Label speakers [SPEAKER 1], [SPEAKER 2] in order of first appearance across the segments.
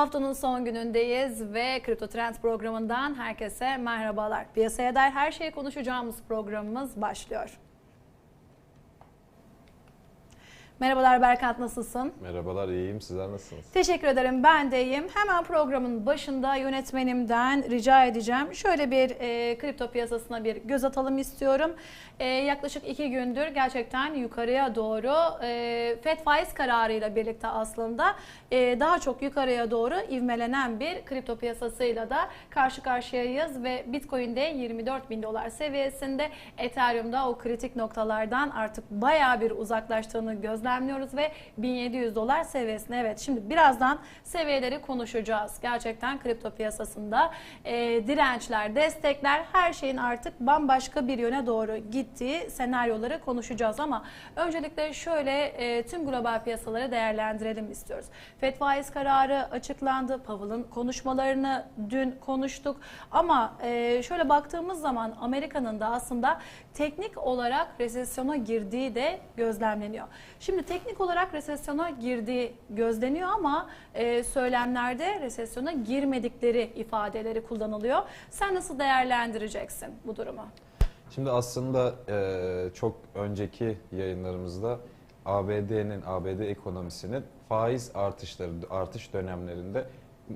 [SPEAKER 1] Haftanın son günündeyiz ve Kripto Trends programından herkese merhabalar. Piyasaya dair her şeyi konuşacağımız programımız başlıyor. Merhabalar Berkant nasılsın?
[SPEAKER 2] Merhabalar iyiyim sizler nasılsınız?
[SPEAKER 1] Teşekkür ederim ben de iyiyim. Hemen programın başında yönetmenimden rica edeceğim. Şöyle bir e, kripto piyasasına bir göz atalım istiyorum. E, yaklaşık iki gündür gerçekten yukarıya doğru e, FED faiz kararıyla birlikte aslında e, daha çok yukarıya doğru ivmelenen bir kripto piyasasıyla da karşı karşıyayız ve Bitcoin'de 24 bin dolar seviyesinde Ethereum'da o kritik noktalardan artık bayağı bir uzaklaştığını gözlemliyoruz ve 1700 dolar seviyesine evet şimdi birazdan seviyeleri konuşacağız. Gerçekten kripto piyasasında e, dirençler, destekler her şeyin artık bambaşka bir yöne doğru gittiği senaryoları konuşacağız ama öncelikle şöyle e, tüm global piyasaları değerlendirelim istiyoruz. FED faiz kararı açıklandı. Powell'ın konuşmalarını dün konuştuk. Ama e, şöyle baktığımız zaman Amerika'nın da aslında teknik olarak resesyona girdiği de gözlemleniyor. Şimdi teknik olarak resesyona girdiği gözleniyor ama e, söylemlerde resesyona girmedikleri ifadeleri kullanılıyor. Sen nasıl değerlendireceksin bu durumu?
[SPEAKER 2] Şimdi aslında e, çok önceki yayınlarımızda ABD'nin, ABD ekonomisinin faiz artışları, artış dönemlerinde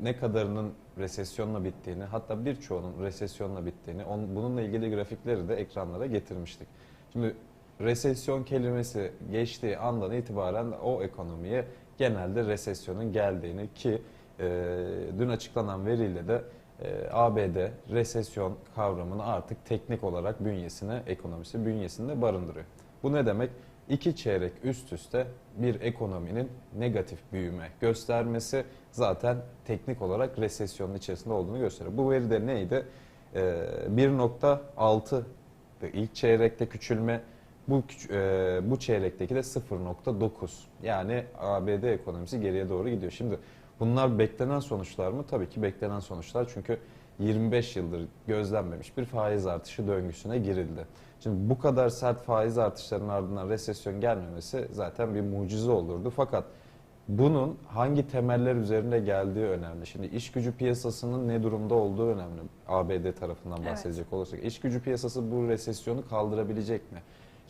[SPEAKER 2] ne kadarının resesyonla bittiğini, hatta birçoğunun resesyonla bittiğini, onun, bununla ilgili grafikleri de ekranlara getirmiştik. Şimdi resesyon kelimesi geçtiği andan itibaren o ekonomiye genelde resesyonun geldiğini ki e, dün açıklanan veriyle de e, ABD resesyon kavramını artık teknik olarak bünyesine, ekonomisi bünyesinde barındırıyor. Bu ne demek? İki çeyrek üst üste bir ekonominin negatif büyüme göstermesi zaten teknik olarak resesyonun içerisinde olduğunu gösteriyor. Bu veri de neydi? E, 1.6 ilk çeyrekte küçülme, bu e, bu çeyrekteki de 0.9. Yani ABD ekonomisi geriye doğru gidiyor. Şimdi bunlar beklenen sonuçlar mı? Tabii ki beklenen sonuçlar. Çünkü 25 yıldır gözlenmemiş bir faiz artışı döngüsüne girildi. Şimdi bu kadar sert faiz artışlarının ardından resesyon gelmemesi zaten bir mucize olurdu. Fakat bunun hangi temeller üzerinde geldiği önemli. Şimdi iş gücü piyasasının ne durumda olduğu önemli. ABD tarafından bahsedecek evet. olursak. İş gücü piyasası bu resesyonu kaldırabilecek mi?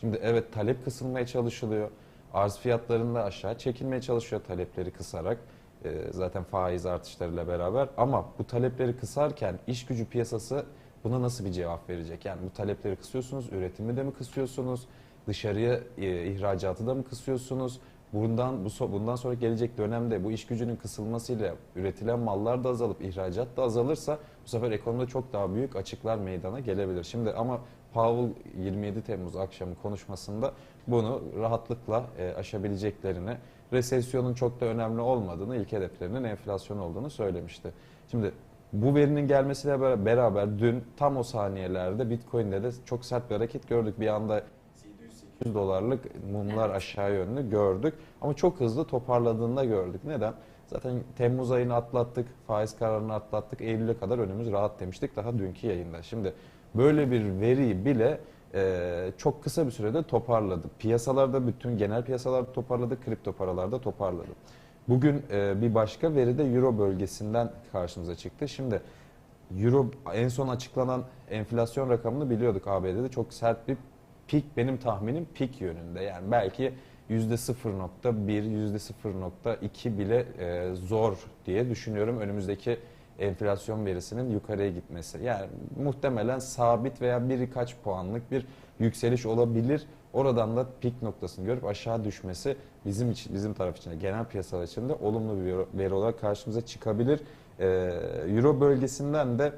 [SPEAKER 2] Şimdi evet talep kısılmaya çalışılıyor. Arz fiyatlarında aşağı çekilmeye çalışıyor talepleri kısarak. E, zaten faiz artışlarıyla beraber. Ama bu talepleri kısarken iş gücü piyasası buna nasıl bir cevap verecek? Yani bu talepleri kısıyorsunuz, üretimi de mi kısıyorsunuz? Dışarıya e, ihracatı da mı kısıyorsunuz? Bundan bu bundan sonra gelecek dönemde bu iş gücünün kısılmasıyla üretilen mallar da azalıp ihracat da azalırsa bu sefer ekonomide çok daha büyük açıklar meydana gelebilir. Şimdi ama Powell 27 Temmuz akşamı konuşmasında bunu rahatlıkla e, aşabileceklerini, resesyonun çok da önemli olmadığını, ilk hedeflerinin enflasyon olduğunu söylemişti. Şimdi bu verinin gelmesiyle beraber dün tam o saniyelerde Bitcoin'de de çok sert bir hareket gördük. Bir anda 700-800 dolarlık mumlar aşağı yönlü gördük. Ama çok hızlı toparladığında gördük. Neden? Zaten Temmuz ayını atlattık, faiz kararını atlattık. Eylül'e kadar önümüz rahat demiştik daha dünkü yayında. Şimdi böyle bir veriyi bile e, çok kısa bir sürede toparladı. Piyasalarda bütün genel piyasalarda toparladı, kripto paralarda toparladı. Bugün e, bir başka veri de Euro bölgesinden karşımıza çıktı. Şimdi Euro en son açıklanan enflasyon rakamını biliyorduk ABD'de çok sert bir pik benim tahminim pik yönünde. Yani belki %0.1, %0.2 bile e, zor diye düşünüyorum önümüzdeki enflasyon verisinin yukarıya gitmesi. Yani muhtemelen sabit veya birkaç puanlık bir yükseliş olabilir. Oradan da pik noktasını görüp aşağı düşmesi bizim için bizim taraf için genel piyasalar için de olumlu bir veri olarak karşımıza çıkabilir. Ee, Euro bölgesinden de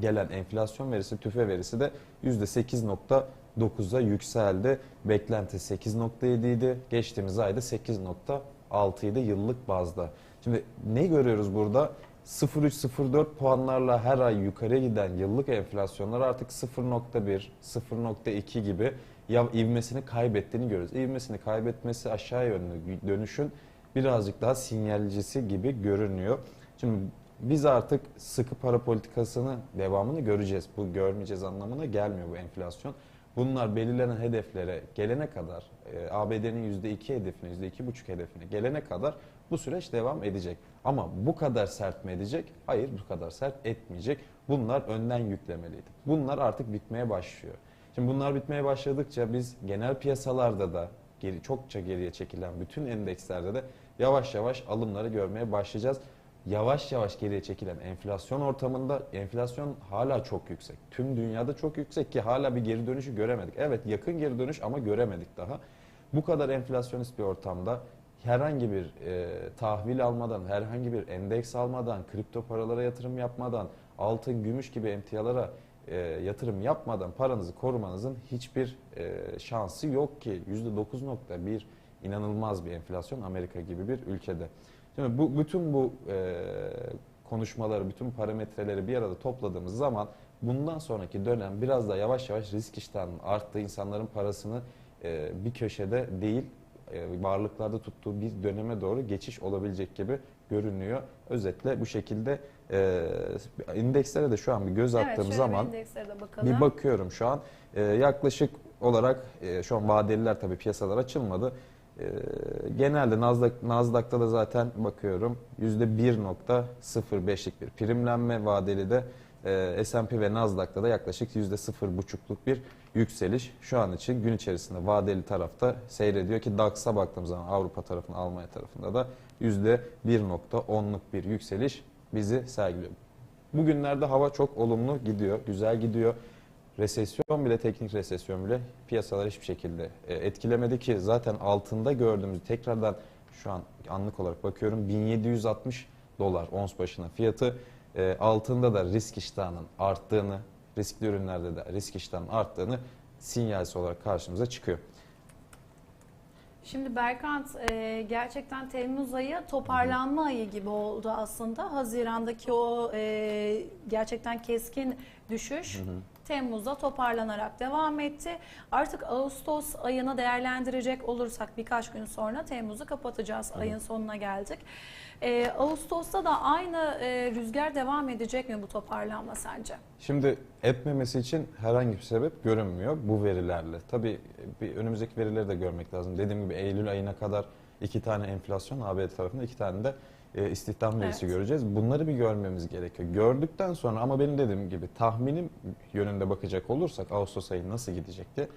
[SPEAKER 2] gelen enflasyon verisi, tüfe verisi de %8.9'a yükseldi. Beklenti 8.7 idi. Geçtiğimiz ayda 8.6 idi yıllık bazda. Şimdi ne görüyoruz burada? 0.3-0.4 puanlarla her ay yukarı giden yıllık enflasyonlar artık 0.1, 0.2 gibi ya ivmesini kaybettiğini görüyoruz. İvmesini kaybetmesi aşağı yönlü dönüşün birazcık daha sinyalcisi gibi görünüyor. Şimdi biz artık sıkı para politikasını devamını göreceğiz. Bu görmeyeceğiz anlamına gelmiyor bu enflasyon. bunlar belirlenen hedeflere gelene kadar e, ABD'nin %2 hedefine, %2,5 hedefine gelene kadar bu süreç devam edecek. Ama bu kadar sert mi edecek? Hayır bu kadar sert etmeyecek. Bunlar önden yüklemeliydi. Bunlar artık bitmeye başlıyor. Şimdi bunlar bitmeye başladıkça biz genel piyasalarda da geri, çokça geriye çekilen bütün endekslerde de yavaş yavaş alımları görmeye başlayacağız. Yavaş yavaş geriye çekilen enflasyon ortamında enflasyon hala çok yüksek. Tüm dünyada çok yüksek ki hala bir geri dönüşü göremedik. Evet yakın geri dönüş ama göremedik daha. Bu kadar enflasyonist bir ortamda herhangi bir e, tahvil almadan, herhangi bir endeks almadan, kripto paralara yatırım yapmadan, altın, gümüş gibi emtialara e, yatırım yapmadan paranızı korumanızın hiçbir e, şansı yok ki. %9.1 inanılmaz bir enflasyon Amerika gibi bir ülkede. Şimdi bu bütün bu e, konuşmaları, bütün parametreleri bir arada topladığımız zaman bundan sonraki dönem biraz da yavaş yavaş risk iştahının arttığı, insanların parasını e, bir köşede değil e, varlıklarda tuttuğu bir döneme doğru geçiş olabilecek gibi görünüyor. Özetle bu şekilde e, indekslere de şu an bir göz
[SPEAKER 1] Evet,
[SPEAKER 2] attığım zaman
[SPEAKER 1] bir
[SPEAKER 2] bir bakıyorum şu an. Ee, yaklaşık olarak e, şu an vadeliler tabii piyasalar açılmadı. Ee, genelde Nasdaq, Nasdaq'ta da zaten bakıyorum %1.05'lik bir primlenme vadeli de e, S&P ve Nasdaq'ta da yaklaşık %0.5'luk bir yükseliş şu an için gün içerisinde vadeli tarafta seyrediyor ki DAX'a baktığımız zaman Avrupa tarafında Almanya tarafında da %1.10'luk bir yükseliş bizi sergiliyor. Bugünlerde hava çok olumlu gidiyor, güzel gidiyor. Resesyon bile, teknik resesyon bile piyasalar hiçbir şekilde e, etkilemedi ki zaten altında gördüğümüz tekrardan şu an anlık olarak bakıyorum 1760 dolar ons başına fiyatı. E, altında da risk iştahının arttığını, riskli ürünlerde de risk iştahının arttığını sinyalsi olarak karşımıza çıkıyor.
[SPEAKER 1] Şimdi Berkant e, gerçekten Temmuz ayı toparlanma ayı gibi oldu aslında. Haziran'daki o e, gerçekten keskin düşüş Temmuz'da toparlanarak devam etti. Artık Ağustos ayını değerlendirecek olursak birkaç gün sonra Temmuz'u kapatacağız. Ayın sonuna geldik. E, Ağustos'ta da aynı e, rüzgar devam edecek mi bu toparlanma sence?
[SPEAKER 2] Şimdi etmemesi için herhangi bir sebep görünmüyor bu verilerle. Tabii bir önümüzdeki verileri de görmek lazım. Dediğim gibi Eylül ayına kadar iki tane enflasyon ABD tarafında iki tane de e, istihdam verisi
[SPEAKER 1] Evet.
[SPEAKER 2] göreceğiz. Bunları bir görmemiz gerekiyor. Gördükten sonra ama benim dediğim gibi tahminim yönünde bakacak olursak Ağustos ayı nasıl gidecekti?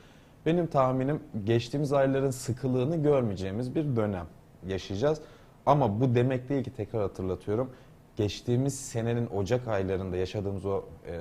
[SPEAKER 2] Benim tahminim geçtiğimiz ayların sıkılığını görmeyeceğimiz bir dönem yaşayacağız. Ama bu demek değil ki tekrar hatırlatıyorum. Geçtiğimiz senenin Ocak aylarında yaşadığımız o e,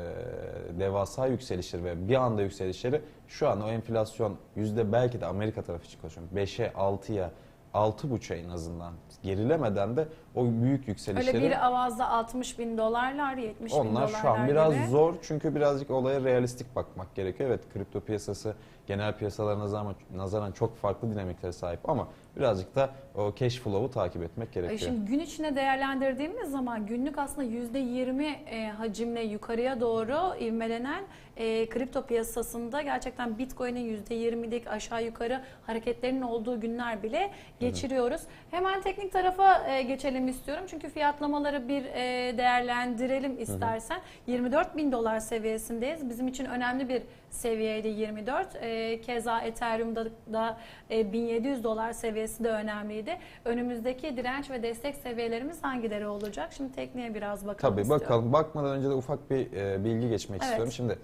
[SPEAKER 2] devasa yükselişleri ve bir anda yükselişleri şu an o enflasyon yüzde belki de Amerika tarafı için konuşuyorum. 5'e 6'ya 6,5'a en azından gerilemeden de o büyük yükselişleri
[SPEAKER 1] Öyle bir avazda 60 bin dolarlar, 70 bin
[SPEAKER 2] onlar
[SPEAKER 1] dolarlar
[SPEAKER 2] şu an biraz
[SPEAKER 1] gibi.
[SPEAKER 2] zor çünkü birazcık olaya realistik bakmak gerekiyor. Evet kripto piyasası genel piyasalara nazaran, nazaran çok farklı dinamiklere sahip ama birazcık da o cash flow'u takip etmek gerekiyor.
[SPEAKER 1] Şimdi gün içinde değerlendirdiğimiz zaman günlük aslında %20 e, hacimle yukarıya doğru ivmelenen e, kripto piyasasında gerçekten Bitcoin'in %20'lik aşağı yukarı hareketlerinin olduğu günler bile geçiriyoruz. Hemen teknik tarafa e, geçelim istiyorum. Çünkü fiyatlamaları bir e, değerlendirelim istersen. 24 bin dolar seviyesindeyiz. Bizim için önemli bir seviyeydi 24. E, keza Ethereum'da da e, 1700 dolar seviyesi de önemliydi. Önümüzdeki direnç ve destek seviyelerimiz hangileri olacak? Şimdi tekniğe biraz bakalım
[SPEAKER 2] Tabii
[SPEAKER 1] istiyorum.
[SPEAKER 2] bakalım. Bakmadan önce de ufak bir e, bilgi geçmek
[SPEAKER 1] Evet.
[SPEAKER 2] istiyorum. Şimdi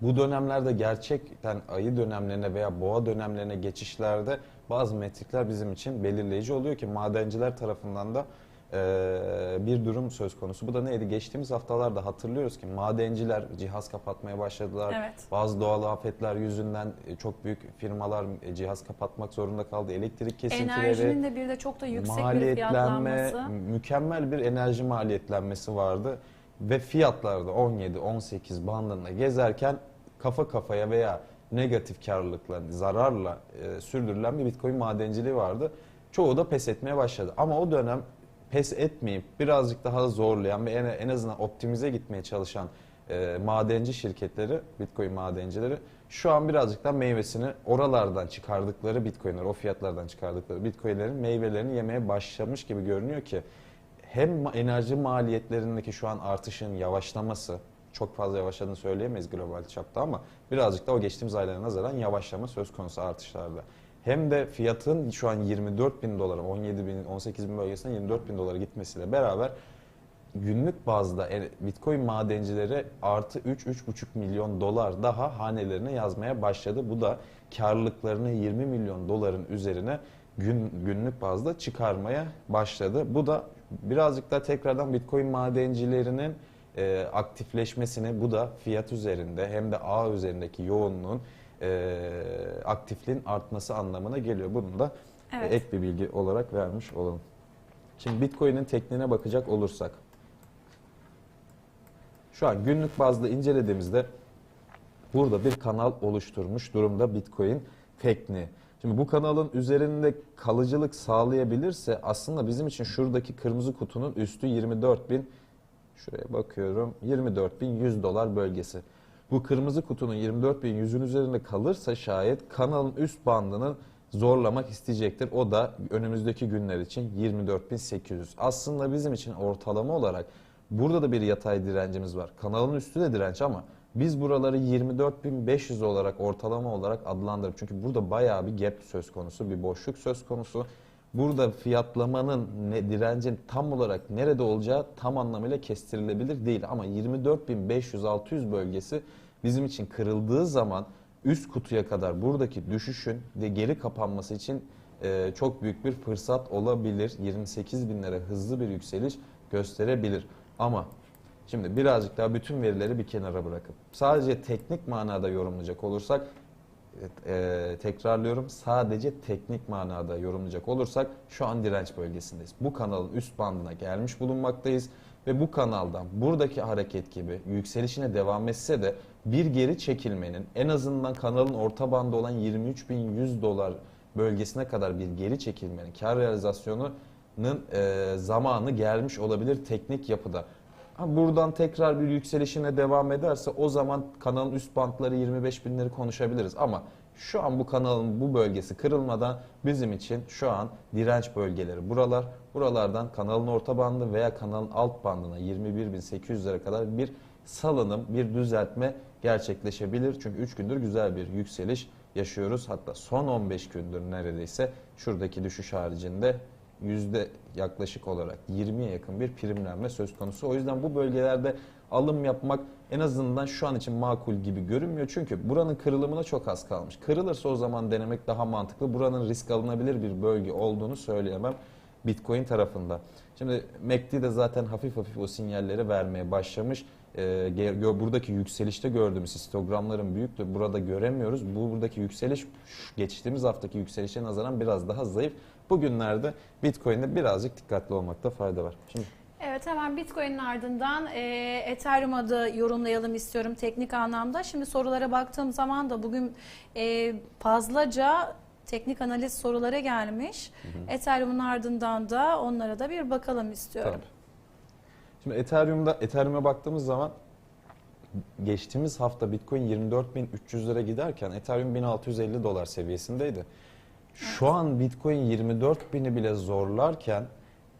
[SPEAKER 2] bu dönemlerde gerçekten ayı dönemlerine veya boğa dönemlerine geçişlerde bazı metrikler bizim için belirleyici oluyor ki madenciler tarafından da e, bir durum söz konusu. Bu da neydi? Geçtiğimiz haftalarda hatırlıyoruz ki madenciler cihaz kapatmaya başladılar.
[SPEAKER 1] Evet.
[SPEAKER 2] Bazı doğal afetler yüzünden e, çok büyük firmalar e, cihaz kapatmak zorunda kaldı. Elektrik kesintileri
[SPEAKER 1] Enerjinin de bir de çok da yüksek bir fiyatlanması.
[SPEAKER 2] mükemmel bir enerji maliyetlenmesi vardı ve fiyatlarda 17-18 bandında gezerken kafa kafaya veya negatif karlılıkla, zararla e, sürdürülen bir Bitcoin madenciliği vardı. Çoğu da pes etmeye başladı. Ama o dönem pes etmeyip birazcık daha zorlayan ve en, azından optimize gitmeye çalışan e, madenci şirketleri, Bitcoin madencileri şu an birazcık daha meyvesini oralardan çıkardıkları Bitcoin'ler, o fiyatlardan çıkardıkları Bitcoin'lerin meyvelerini yemeye başlamış gibi görünüyor ki hem enerji maliyetlerindeki şu an artışın yavaşlaması çok fazla yavaşladığını söyleyemeyiz global çapta ama birazcık da o geçtiğimiz aylara nazaran yavaşlama söz konusu artışlarda. Hem de fiyatın şu an 24 bin dolara, 17 bin, 18 bin bölgesine 24 bin dolara gitmesiyle beraber günlük bazda e, Bitcoin madencileri artı 3-3,5 milyon dolar daha hanelerine yazmaya başladı. Bu da karlılıklarını 20 milyon doların üzerine gün, günlük bazda çıkarmaya başladı. Bu da birazcık da tekrardan Bitcoin madencilerinin e, aktifleşmesini, bu da fiyat üzerinde hem de ağ üzerindeki yoğunluğun e, aktifliğin artması anlamına geliyor. Bunu da e,
[SPEAKER 1] Evet.
[SPEAKER 2] ek bir bilgi olarak vermiş olalım. Şimdi Bitcoin'in tekniğine bakacak olursak. Şu an günlük bazda incelediğimizde burada bir kanal oluşturmuş durumda Bitcoin tekniği. Şimdi bu kanalın üzerinde kalıcılık sağlayabilirse aslında bizim için şuradaki kırmızı kutunun üstü 24.000 şuraya bakıyorum 24.100 dolar bölgesi. Bu kırmızı kutunun 24.100'ün üzerinde kalırsa şayet kanalın üst bandının zorlamak isteyecektir. O da önümüzdeki günler için 24.800. Aslında bizim için ortalama olarak burada da bir yatay direncimiz var. Kanalın üstü de direnç ama biz buraları 24.500 olarak ortalama olarak adlandırıp çünkü burada bayağı bir gap söz konusu, bir boşluk söz konusu. Burada fiyatlamanın ne, direncin tam olarak nerede olacağı tam anlamıyla kestirilebilir değil ama 24.500-600 bölgesi bizim için kırıldığı zaman üst kutuya kadar buradaki düşüşün ve geri kapanması için e, çok büyük bir fırsat olabilir. 28 binlere hızlı bir yükseliş gösterebilir. Ama şimdi birazcık daha bütün verileri bir kenara bırakıp sadece teknik manada yorumlayacak olursak e, tekrarlıyorum sadece teknik manada yorumlayacak olursak şu an direnç bölgesindeyiz. Bu kanalın üst bandına gelmiş bulunmaktayız ve bu kanaldan buradaki hareket gibi yükselişine devam etse de bir geri çekilmenin en azından kanalın orta bandı olan 23.100 dolar bölgesine kadar bir geri çekilmenin kar realizasyonunun e, zamanı gelmiş olabilir teknik yapıda. Buradan tekrar bir yükselişine devam ederse o zaman kanalın üst bantları 25 binleri konuşabiliriz. Ama şu an bu kanalın bu bölgesi kırılmadan bizim için şu an direnç bölgeleri buralar. Buralardan kanalın orta bandı veya kanalın alt bandına 21.800'lere kadar bir salınım, bir düzeltme gerçekleşebilir. Çünkü 3 gündür güzel bir yükseliş yaşıyoruz. Hatta son 15 gündür neredeyse şuradaki düşüş haricinde yüzde yaklaşık olarak 20'ye yakın bir primlenme söz konusu. O yüzden bu bölgelerde alım yapmak en azından şu an için makul gibi görünmüyor. Çünkü buranın kırılımına çok az kalmış. Kırılırsa o zaman denemek daha mantıklı. Buranın risk alınabilir bir bölge olduğunu söyleyemem Bitcoin tarafında. Şimdi MACD de zaten hafif hafif o sinyalleri vermeye başlamış. Ee, buradaki yükselişte gördüğümüz histogramların büyüklüğü burada göremiyoruz. Bu buradaki yükseliş geçtiğimiz haftaki yükselişe nazaran biraz daha zayıf. Bugünlerde Bitcoin'de birazcık dikkatli olmakta fayda var. Şimdi
[SPEAKER 1] Evet hemen Bitcoin'in ardından e, Ethereum'a da yorumlayalım istiyorum teknik anlamda. Şimdi sorulara baktığım zaman da bugün e, fazlaca teknik analiz soruları gelmiş. Ethereum'un ardından da onlara da bir bakalım istiyorum.
[SPEAKER 2] Tabii. Şimdi Ethereum'da Ethereum'a baktığımız zaman geçtiğimiz hafta Bitcoin 24.300'lere giderken Ethereum 1650 dolar seviyesindeydi. Şu an Bitcoin 24.000'i bile zorlarken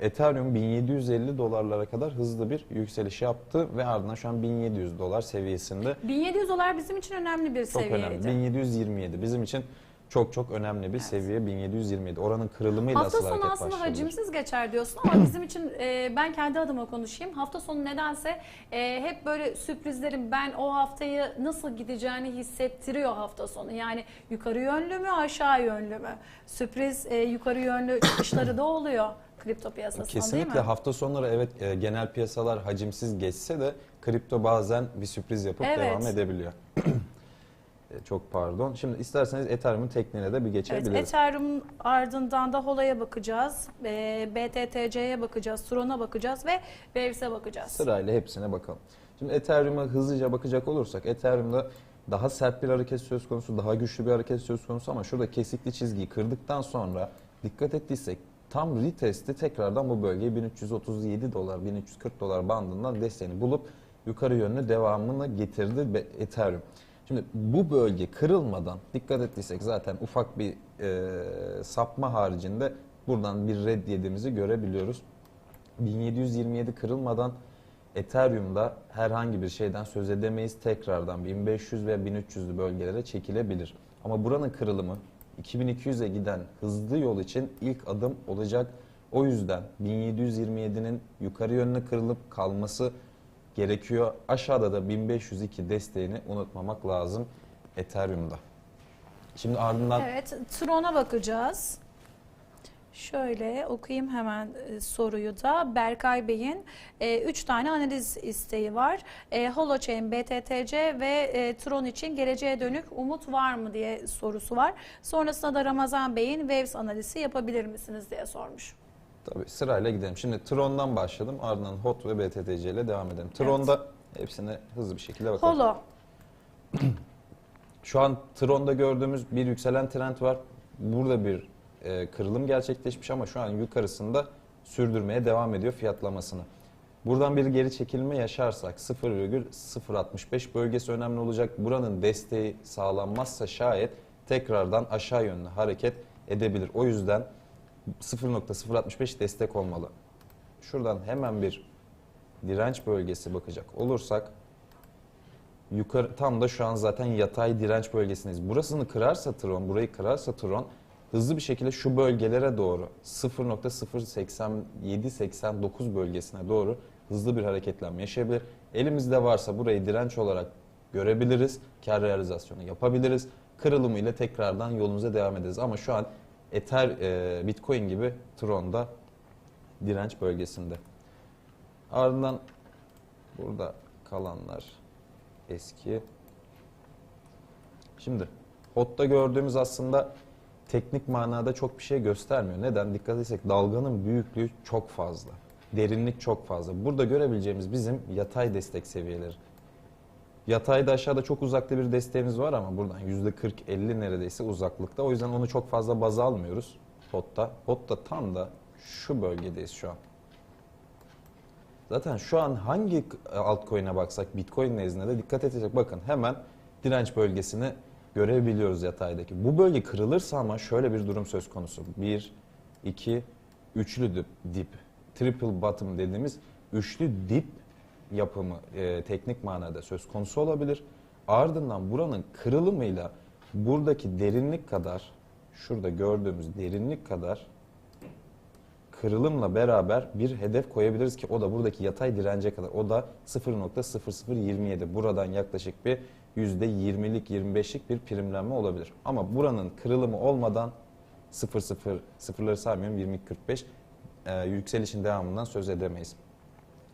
[SPEAKER 2] Ethereum 1750 dolarlara kadar hızlı bir yükseliş yaptı ve ardından şu an 1700 dolar seviyesinde.
[SPEAKER 1] 1700 dolar bizim için önemli bir
[SPEAKER 2] Çok
[SPEAKER 1] seviyeydi.
[SPEAKER 2] önemli. 1727 bizim için çok çok önemli bir
[SPEAKER 1] Evet.
[SPEAKER 2] seviye 1727. Oranın kırılımıyla
[SPEAKER 1] Hafta
[SPEAKER 2] asıl
[SPEAKER 1] sonu
[SPEAKER 2] hareket
[SPEAKER 1] aslında
[SPEAKER 2] başlayabilir.
[SPEAKER 1] hacimsiz geçer diyorsun ama bizim için e, ben kendi adıma konuşayım. Hafta sonu nedense e, hep böyle sürprizlerin ben o haftayı nasıl gideceğini hissettiriyor hafta sonu. Yani yukarı yönlü mü aşağı yönlü mü? Sürpriz e, yukarı yönlü çıkışları da oluyor kripto piyasasında değil
[SPEAKER 2] Kesinlikle
[SPEAKER 1] mi?
[SPEAKER 2] hafta sonları evet e, genel piyasalar hacimsiz geçse de kripto bazen bir sürpriz yapıp
[SPEAKER 1] Evet.
[SPEAKER 2] devam edebiliyor. E, Çok pardon. Şimdi isterseniz Ethereum'un tekniğine de bir
[SPEAKER 1] Evet,
[SPEAKER 2] geçebiliriz.
[SPEAKER 1] Ethereum ardından da Hola'ya bakacağız, e, BTTC'ye bakacağız, Tron'a bakacağız ve Waves'e bakacağız.
[SPEAKER 2] Sırayla hepsine bakalım. Şimdi Ethereum'a hızlıca bakacak olursak Ethereum'da daha sert bir hareket söz konusu, daha güçlü bir hareket söz konusu ama şurada kesikli çizgiyi kırdıktan sonra dikkat ettiysek tam retesti tekrardan bu bölgeyi 1337 dolar, 1340 dolar bandından desteğini bulup yukarı yönlü devamını getirdi Ethereum. Şimdi bu bölge kırılmadan dikkat ettiysek zaten ufak bir e, sapma haricinde buradan bir red yediğimizi görebiliyoruz. 1727 kırılmadan Ethereum'da herhangi bir şeyden söz edemeyiz. Tekrardan 1500 ve 1300'lü bölgelere çekilebilir. Ama buranın kırılımı 2200'e giden hızlı yol için ilk adım olacak. O yüzden 1727'nin yukarı yönlü kırılıp kalması gerekiyor. Aşağıda da 1502 desteğini unutmamak lazım Ethereum'da. Şimdi ardından
[SPEAKER 1] Evet, Tron'a bakacağız. Şöyle okuyayım hemen e, soruyu da. Berkay Bey'in 3 tane analiz isteği var. E, Holochain, BTTC ve e, Tron için geleceğe dönük umut var mı diye sorusu var. Sonrasında da Ramazan Bey'in Waves analizi yapabilir misiniz diye sormuş.
[SPEAKER 2] Tabii sırayla gidelim. Şimdi Tron'dan başladım. Ardından HOT ve BTTC ile devam edelim. Tron'da hepsine hızlı bir şekilde bakalım.
[SPEAKER 1] Holo,
[SPEAKER 2] Şu an Tron'da gördüğümüz bir yükselen trend var. Burada bir e, kırılım gerçekleşmiş ama şu an yukarısında sürdürmeye devam ediyor fiyatlamasını. Buradan bir geri çekilme yaşarsak 0,065 bölgesi önemli olacak. Buranın desteği sağlanmazsa şayet tekrardan aşağı yönlü hareket edebilir. O yüzden 0.065 destek olmalı. Şuradan hemen bir direnç bölgesi bakacak olursak yukarı tam da şu an zaten yatay direnç bölgesindeyiz. Burasını kırarsa Tron, burayı kırarsa Tron hızlı bir şekilde şu bölgelere doğru 0.087-89 bölgesine doğru hızlı bir hareketlenme yaşayabilir. Elimizde varsa burayı direnç olarak görebiliriz. Kar realizasyonu yapabiliriz. Kırılımı ile tekrardan yolumuza devam ederiz. Ama şu an Ether, e, Bitcoin gibi Tron'da direnç bölgesinde. Ardından burada kalanlar eski. Şimdi HOT'ta gördüğümüz aslında teknik manada çok bir şey göstermiyor. Neden? Dikkat etsek dalganın büyüklüğü çok fazla. Derinlik çok fazla. Burada görebileceğimiz bizim yatay destek seviyeleri. Yatayda aşağıda çok uzakta bir desteğimiz var ama buradan %40-50 neredeyse uzaklıkta. O yüzden onu çok fazla baz almıyoruz HOT'ta. HOT'ta tam da şu bölgedeyiz şu an. Zaten şu an hangi altcoin'e baksak Bitcoin nezdinde dikkat edecek. Bakın hemen direnç bölgesini görebiliyoruz yataydaki. Bu bölge kırılırsa ama şöyle bir durum söz konusu. 1, 2, üçlü dip, dip, triple bottom dediğimiz üçlü dip yapımı e, teknik manada söz konusu olabilir. Ardından buranın kırılımıyla buradaki derinlik kadar, şurada gördüğümüz derinlik kadar kırılımla beraber bir hedef koyabiliriz ki o da buradaki yatay dirence kadar. O da 0.0027. Buradan yaklaşık bir %20'lik 25'lik bir primlenme olabilir. Ama buranın kırılımı olmadan 0 0 sıfırları saymıyorum 22 45 e, yükselişin devamından söz edemeyiz.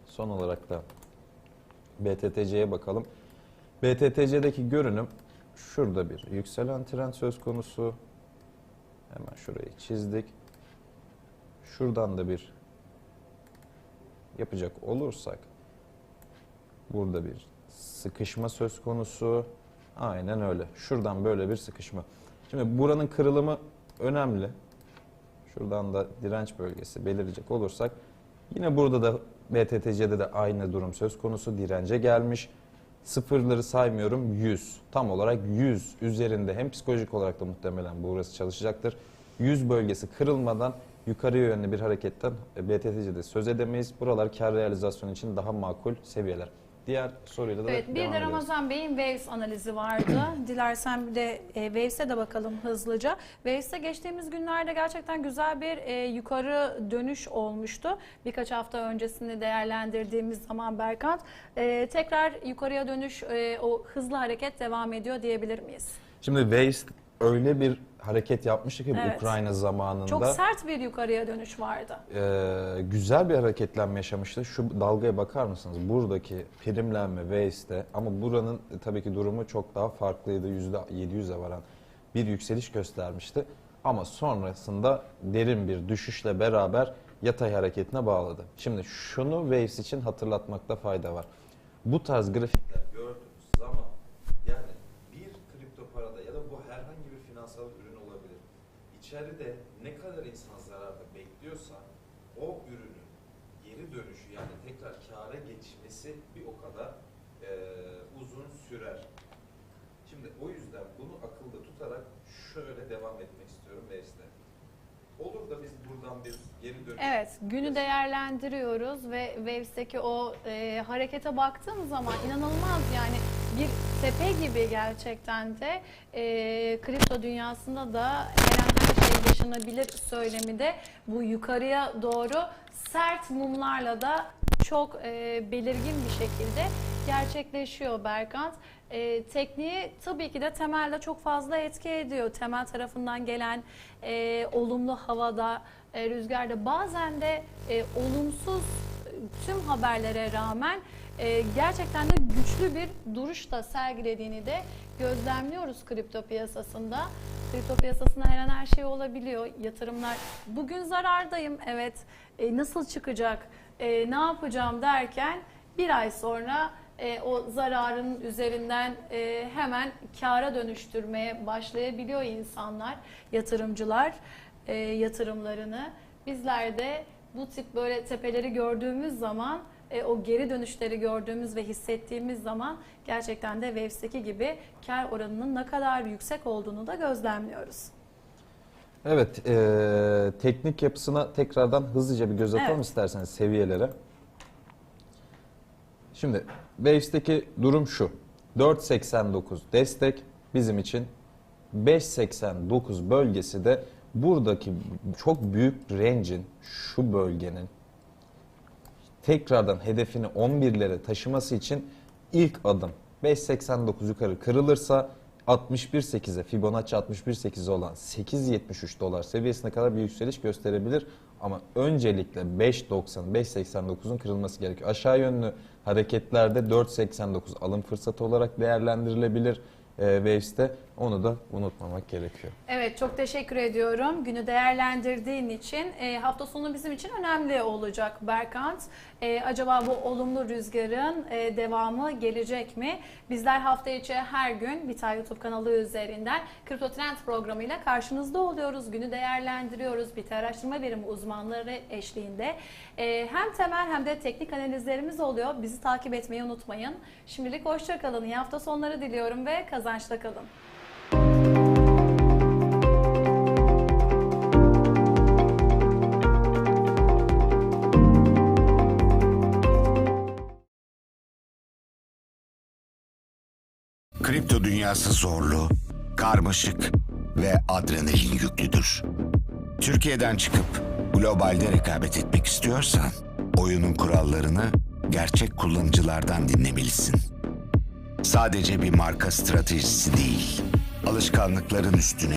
[SPEAKER 2] Son olarak da BTTC'ye bakalım. BTTC'deki görünüm şurada bir yükselen trend söz konusu. Hemen şurayı çizdik. Şuradan da bir yapacak olursak burada bir sıkışma söz konusu. Aynen öyle. Şuradan böyle bir sıkışma. Şimdi buranın kırılımı önemli. Şuradan da direnç bölgesi belirecek olursak yine burada da BTTC'de de aynı durum söz konusu. Dirence gelmiş. Sıfırları saymıyorum 100. Tam olarak 100 üzerinde hem psikolojik olarak da muhtemelen burası çalışacaktır. 100 bölgesi kırılmadan yukarı yönlü bir hareketten BTTC'de söz edemeyiz. Buralar kar realizasyonu için daha makul seviyeler. Diğer soruyla da
[SPEAKER 1] Evet, bir
[SPEAKER 2] devam
[SPEAKER 1] de
[SPEAKER 2] ederiz.
[SPEAKER 1] Ramazan Bey'in Waves analizi vardı. Dilersen bir de e, Waves'e de bakalım hızlıca. Waves'te geçtiğimiz günlerde gerçekten güzel bir e, yukarı dönüş olmuştu. Birkaç hafta öncesini değerlendirdiğimiz zaman Berkant e, tekrar yukarıya dönüş, e, o hızlı hareket devam ediyor diyebilir miyiz?
[SPEAKER 2] Şimdi Waves öyle bir hareket yapmıştı ki
[SPEAKER 1] Evet.
[SPEAKER 2] Ukrayna zamanında.
[SPEAKER 1] Çok sert bir yukarıya dönüş vardı.
[SPEAKER 2] Ee, güzel bir hareketlenme yaşamıştı. Şu dalgaya bakar mısınız? Buradaki primlenme Waves'te ama buranın e, tabii ki durumu çok daha farklıydı. %700'e varan bir yükseliş göstermişti. Ama sonrasında derin bir düşüşle beraber yatay hareketine bağladı. Şimdi şunu Waves için hatırlatmakta fayda var. Bu tarz grafikler gördüğünüz zaman yani bir kripto parada ya da bu herhangi bir finansal ürün olabilir. İçeride ne kadar insan zararda bekliyorsa o ürünün geri dönüşü yani tekrar kâra geçmesi bir o kadar eee, uzun sürer. Şimdi o yüzden bunu akılda tutarak şöyle devam etmek istiyorum Wave'le. Olur da biz buradan bir
[SPEAKER 1] Evet, günü değerlendiriyoruz ve Waves'teki o e, harekete baktığım zaman inanılmaz yani bir tepe gibi gerçekten de e, kripto dünyasında da her yaşanabilir söylemi de bu yukarıya doğru sert mumlarla da çok e, belirgin bir şekilde gerçekleşiyor Berkant. E, tekniği tabii ki de temelde çok fazla etki ediyor. Temel tarafından gelen e, olumlu havada, e, rüzgarda bazen de e, olumsuz tüm haberlere rağmen e, gerçekten de güçlü bir duruş da sergilediğini de gözlemliyoruz kripto piyasasında. Kripto piyasasında her an her şey olabiliyor. Yatırımlar bugün zarardayım evet e, nasıl çıkacak e, ne yapacağım derken bir ay sonra e, o zararın üzerinden e, hemen kâra dönüştürmeye başlayabiliyor insanlar, yatırımcılar e, yatırımlarını. Bizler de bu tip böyle tepeleri gördüğümüz zaman e, o geri dönüşleri gördüğümüz ve hissettiğimiz zaman gerçekten de Waves'teki gibi kar oranının ne kadar yüksek olduğunu da gözlemliyoruz.
[SPEAKER 2] Evet, eee, teknik yapısına tekrardan hızlıca bir göz atalım
[SPEAKER 1] Evet.
[SPEAKER 2] isterseniz seviyelere. Şimdi Waves'teki durum şu. 4.89 destek bizim için 5.89 bölgesi de buradaki çok büyük range'in şu bölgenin tekrardan hedefini 11'lere taşıması için ilk adım 5.89 yukarı kırılırsa 61.8'e Fibonacci 61.8'e olan 8.73 dolar seviyesine kadar bir yükseliş gösterebilir. Ama öncelikle 5.90, 5.89'un kırılması gerekiyor. Aşağı yönlü hareketlerde 4.89 alım fırsatı olarak değerlendirilebilir e, Waves'te. Onu da unutmamak gerekiyor.
[SPEAKER 1] Evet çok teşekkür ediyorum. Günü değerlendirdiğin için e, hafta sonu bizim için önemli olacak Berkant. E, acaba bu olumlu rüzgarın e, devamı gelecek mi? Bizler hafta içi her gün Bitay YouTube kanalı üzerinden Kripto Trend programıyla karşınızda oluyoruz. Günü değerlendiriyoruz. Bitay araştırma birimi uzmanları eşliğinde. E, hem temel hem de teknik analizlerimiz oluyor. Bizi takip etmeyi unutmayın. Şimdilik hoşça kalın. İyi hafta sonları diliyorum ve kazançta kalın.
[SPEAKER 3] Kripto dünyası zorlu, karmaşık ve adrenalin yüklüdür. Türkiye'den çıkıp globalde rekabet etmek istiyorsan oyunun kurallarını gerçek kullanıcılardan dinlemelisin. Sadece bir marka stratejisi değil, alışkanlıkların üstüne